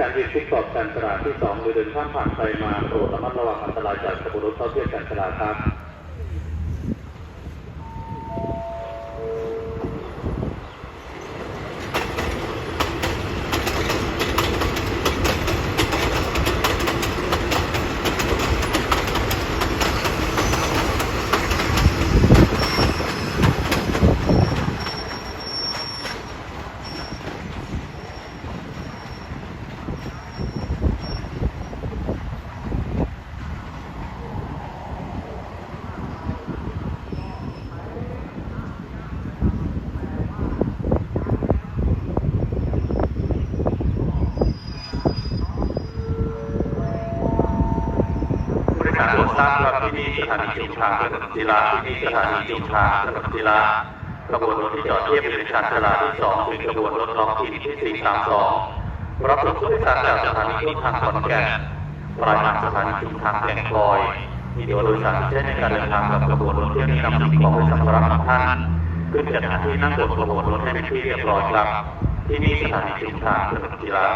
การยืนชิดขอบการจราที่สองหรือเดินข้ามผ่านไปมาโปรดระมัดระวังอันตรายจากขบวนรถเข้าเทียบการจราครับ บริษัทรดทราบครับที่นี่สถานีชุมทาถนนศิลาที่นี่สถานีชุมทางถนนศิลากระบวนรถที่จอดเทียบอยู่ในชานชาลาที่สองเป็นกระบวนรถท้องถิ่นที่สี่สามสองรับส่งผู้โดยสารจากสถานีชุมทางขอนแก่นปลายทางสถานีชุมทางแก่งคอย มีตัวโดยสารที่ใช้ในการเดินทางกับกระบวนรถเที่ยวนี้นำสิ่งของและสัมภาระของท่านขึ้นจากที่นั่งบนกระบวนรถให้เป็นที่เรียบร้อยครับ ที่นี่สถานีชุมทางถนนศิลา